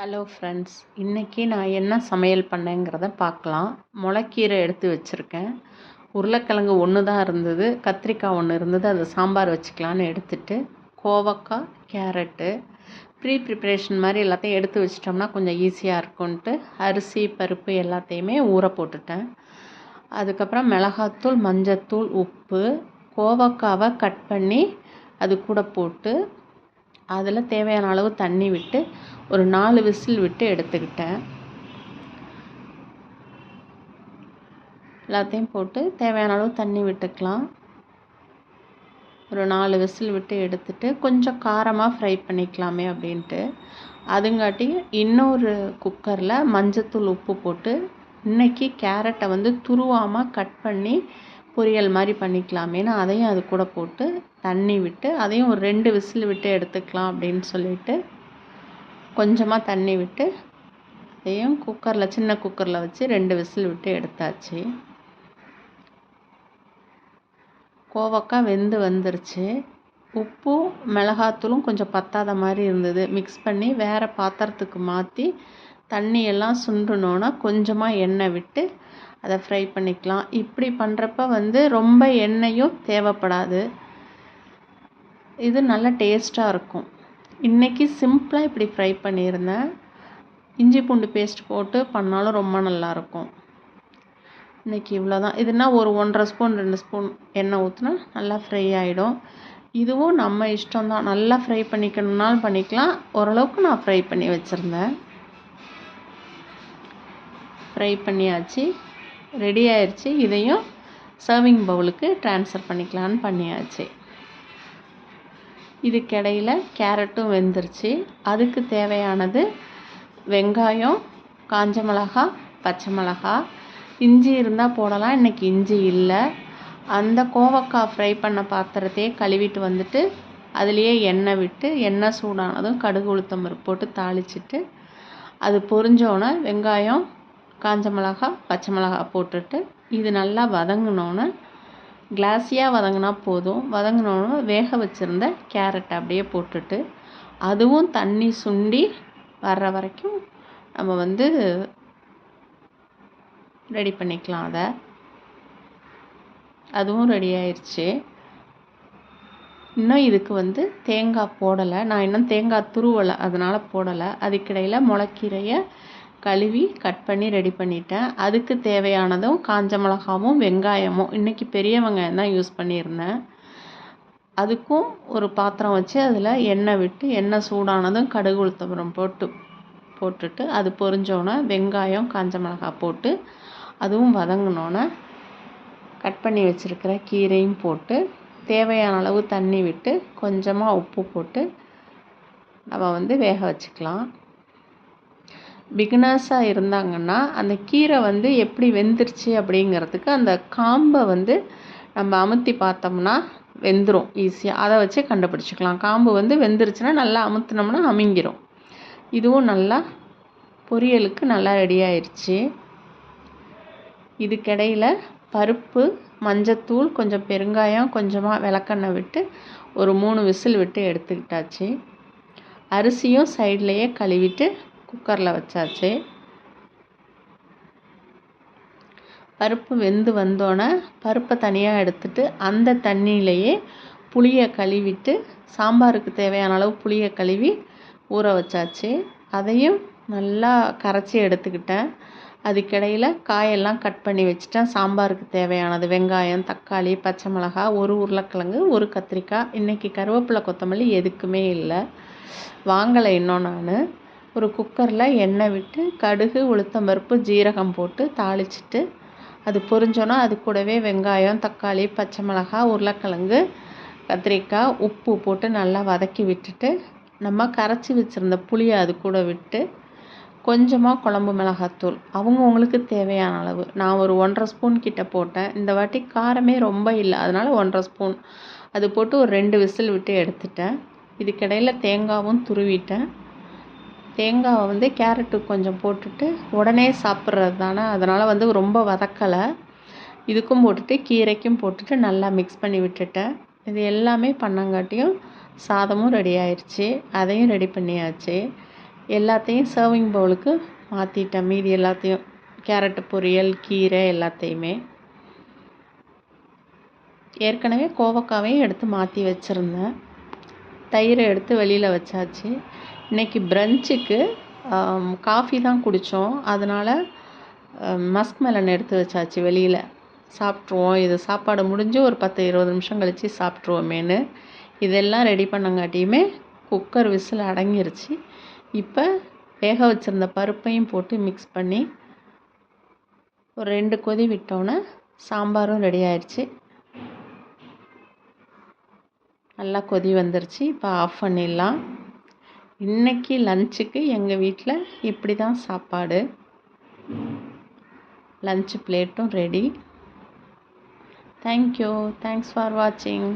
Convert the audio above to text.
Hello friends இன்றைக்கி நான் என்ன சமையல் பண்ணேங்கிறத பார்க்கலாம். முளைக்கீரை எடுத்து வச்சுருக்கேன். உருளைக்கிழங்கு ஒன்று தான் இருந்தது. கத்திரிக்காய் ஒன்று இருந்தது. அதை சாம்பார் வச்சுக்கலான்னு எடுத்துட்டு கோவக்காய் கேரட்டு ப்ரீ ப்ரிப்ரேஷன் மாதிரி எல்லாத்தையும் எடுத்து வச்சிட்டோம்னா கொஞ்சம் ஈஸியாக இருக்கும்ன்ட்டு அரிசி பருப்பு எல்லாத்தையுமே ஊற போட்டுட்டேன். அதுக்கப்புறம் மிளகாத்தூள் மஞ்சத்தூள் உப்பு கோவக்காவை கட் பண்ணி அது கூட போட்டு அதில் தேவையான அளவு தண்ணி விட்டு ஒரு நாலு விசில் விட்டு எடுத்துக்கிட்டேன். எல்லாத்தையும் போட்டு தேவையான அளவு தண்ணி விட்டுக்கலாம். ஒரு நாலு விசில் விட்டு எடுத்துட்டு கொஞ்சம் காரமாக ஃப்ரை பண்ணிக்கலாமே அப்படின்ட்டு. அதுங்காட்டி இன்னொரு குக்கரில் மஞ்சத்தூள் உப்பு போட்டு இன்றைக்கி கேரட்டை வந்து துருவாமல் கட் பண்ணி பொரியல் மாதிரி பண்ணிக்கலாமேன்னு அதையும் அது கூட போட்டு தண்ணி விட்டு அதையும் ஒரு ரெண்டு விசில் விட்டு எடுத்துக்கலாம் அப்படின்னு சொல்லிட்டு கொஞ்சமாக தண்ணி விட்டு அதையும் குக்கரில் சின்ன குக்கரில் வச்சு ரெண்டு விசில் விட்டு எடுத்தாச்சு. கோவக்காய் வெந்து வந்துருச்சு. உப்பும் மிளகாத்தூளும் கொஞ்சம் பத்தாத மாதிரி இருந்தது. மிக்ஸ் பண்ணி வேறு பாத்திரத்துக்கு மாற்றி தண்ணியெல்லாம் சுண்டுனோன்னா கொஞ்சமாக எண்ணெய் விட்டு அதை ஃப்ரை பண்ணிக்கலாம். இப்படி பண்ணுறப்ப வந்து ரொம்ப எண்ணெயும் தேவைப்படாது. இது நல்ல டேஸ்ட்டாக இருக்கும். இன்றைக்கி சிம்பிளாக இப்படி ஃப்ரை பண்ணியிருந்தேன். இஞ்சி பூண்டு பேஸ்ட் போட்டு பண்ணாலும் ரொம்ப நல்லாயிருக்கும். இன்றைக்கி இவ்வளோ தான் இதுனா ஒரு ஒன்றரை ஸ்பூன் ரெண்டு ஸ்பூன் எண்ணெய் ஊற்றினா நல்லா ஃப்ரை ஆகிடும் இதுவும் நம்ம இஷ்டம் தான் நல்லா ஃப்ரை பண்ணிக்கணுன்னாலும் பண்ணிக்கலாம். ஓரளவுக்கு நான் ஃப்ரை பண்ணி வச்சுருந்தேன். ஃப்ரை பண்ணியாச்சு. ரெடி ஆயிடுச்சு இதையும் சர்விங் பவுலுக்கு ட்ரான்ஸ்ஃபர் பண்ணிக்கலான்னு பண்ணியாச்சு. இதுக்கிடையில் கேரட்டும் வெந்துருச்சு. அதுக்கு தேவையானது வெங்காயம் காஞ்ச மிளகா பச்சை மிளகா. இஞ்சி இருந்தால் போடலாம். இன்றைக்கி இஞ்சி இல்லை. அந்த கோவக்காய் ஃப்ரை பண்ண பாத்திரத்தையே கழுவிட்டு வந்துட்டு அதுலேயே எண்ணெய் விட்டு எண்ணெய் சூடானதும் கடுகு உளுத்தம் பருப்பு போட்டு தாளிச்சிட்டு அது பொரிஞ்சோன்னே வெங்காயம் காஞ்ச மிளகா பச்சை மிளகா போட்டுட்டு இது நல்லா வதங்கினோன்னே கிளாஸியாக வதங்கினா போதும். வதங்கினோன்னு வேக வச்சுருந்த கேரட்டை அப்படியே போட்டுட்டு அதுவும் தண்ணி சுண்டி வர்ற வரைக்கும் நம்ம வந்து ரெடி பண்ணிக்கலாம் அதை. அதுவும் ரெடி ஆயிடுச்சு இன்னும் இதுக்கு வந்து தேங்காய் போடலை. நான் இன்னும் தேங்காய் துருவலை அதனால் போடலை. அதுக்கிடையில் முளைக்கீரையை கழுவி கட் பண்ணி ரெடி பண்ணிட்டேன். அதுக்கு தேவையானதும் காஞ்ச மிளகாவும் வெங்காயமும். இன்றைக்கி பெரிய வெங்காயம் தான் யூஸ் பண்ணியிருந்தேன். அதுக்கும் ஒரு பாத்திரம் வச்சு அதில் எண்ணெய் விட்டு எண்ணெய் சூடானதும் கடுகு உளுத்தபுரம் போட்டு போட்டுட்டு அது பொரிஞ்சோன்னே வெங்காயம் காஞ்ச மிளகாய் போட்டு அதுவும் வதங்கினோன்னே கட் பண்ணி வச்சுருக்கிற கீரையும் போட்டு தேவையான அளவு தண்ணி விட்டு கொஞ்சமாக உப்பு போட்டு நம்ம வந்து வேக வச்சுக்கலாம். பிகினர்ஸாக இருந்தாங்கன்னா அந்த கீரை வந்து எப்படி வெந்துருச்சு அப்படிங்கிறதுக்கு அந்த காம்பை வந்து நம்ம அமுத்தி பார்த்தோம்னா வெந்துடும் ஈஸியாக அதை வச்சே கண்டுபிடிச்சிக்கலாம். காம்பு வந்து வெந்துருச்சுன்னா நல்லா அமுத்துனோம்னா அமுங்கிரும். இதுவும் நல்லா பொரியலுக்கு நல்லா ரெடி ஆயிடுச்சு இதுக்கிடையில் பருப்பு மஞ்சத்தூள் கொஞ்சம் பெருங்காயம் கொஞ்சமாக விளக்கெண்ணெய் விட்டு ஒரு மூணு விசில் விட்டு எடுத்துக்கிட்டாச்சு. அரிசியும் சைட்லேயே கழுவிட்டு குக்கரில் வச்சாச்சு. பருப்பு வெந்து வந்தோடனே பருப்பை தனியாக எடுத்துட்டு அந்த தண்ணியிலையே புளியை கழுவிட்டு சாம்பாருக்கு தேவையான அளவு புளியை கழுவி ஊற வச்சாச்சு. அதையும் நல்லா கரைச்சி எடுத்துக்கிட்டேன். அதுக்கிடையில் காயெல்லாம் கட் பண்ணி வச்சுட்டேன். சாம்பாருக்கு தேவையானது வெங்காயம் தக்காளி பச்சை மிளகா ஒரு உருளைக்கிழங்கு ஒரு கத்திரிக்காய். இன்றைக்கி கருவேப்பிலை கொத்தமல்லி எதுக்குமே இல்லை. வாங்கலை இன்னும் நான். ஒரு குக்கரில் எண்ணெய் விட்டு கடுகு உளுத்தம்பருப்பு ஜீரகம் போட்டு தாளிச்சிட்டு அது பொரிஞ்சோன்னா அது கூடவே வெங்காயம் தக்காளி பச்சை மிளகாய் உருளைக்கிழங்கு கத்திரிக்காய் உப்பு போட்டு நல்லா வதக்கி விட்டுட்டு நம்ம கரைச்சி வச்சுருந்த புளியை அது கூட விட்டு கொஞ்சமாக குழம்பு மிளகாத்தூள். அவங்கவுங்களுக்கு தேவையான அளவு. நான் ஒரு ஒன்றரை ஸ்பூன் கிட்ட போட்டேன். இந்த வாட்டி காரமே ரொம்ப இல்லை. அதனால் ஒன்றரை ஸ்பூன். அது போட்டு ஒரு ரெண்டு விசில் விட்டு எடுத்துட்டேன். இதுக்கிடையில் தேங்காவும் துருவிட்டேன். தேங்காவை வந்து கேரட்டு கொஞ்சம் போட்டுட்டு உடனே சாப்பிட்றது தானே. அதனால் வந்து ரொம்ப வதக்கலை. இதுக்கும் போட்டுட்டு கீரைக்கும் போட்டுட்டு நல்லா மிக்ஸ் பண்ணி விட்டுட்டேன். இது எல்லாமே பண்ணங்காட்டியும் சாதமும் ரெடி ஆயிடுச்சு அதையும் ரெடி பண்ணியாச்சு. எல்லாத்தையும் சர்விங் பவுலுக்கு மாற்றிட்டேன் மீதி எல்லாத்தையும் கேரட்டு பொரியல் கீரை எல்லாத்தையுமே. ஏற்கனவே கோவக்காவையும் எடுத்து மாற்றி வச்சுருந்தேன். தயிரை எடுத்து வெளியில் வச்சாச்சு. இன்றைக்கி ப்ரன்ச்சுக்கு காஃபி தான் குடித்தோம் அதனால் மஸ்க் மெலன் எடுத்து வச்சாச்சு வெளியில். சாப்பிட்ருவோம் இது சாப்பாடு முடிஞ்சு ஒரு பத்து இருபது நிமிஷம் கழித்து சாப்பிட்ருவோமேனு இதெல்லாம் ரெடி பண்ணங்காட்டியுமே குக்கர் விசில் அடங்கிருச்சு. இப்போ வேக வச்சுருந்த பருப்பையும் போட்டு மிக்ஸ் பண்ணி ஒரு ரெண்டு கொதி விட்டோன்னே சாம்பாரும் ரெடி ஆயிடுச்சு நல்லா கொதி வந்துருச்சு. இப்போ ஆஃப் பண்ணிடலாம். இன்றைக்கி லஞ்சுக்கு எங்கள் வீட்டில் இப்படி தான் சாப்பாடு lunch பிளேட்டும் ready thank you thanks for வாட்சிங்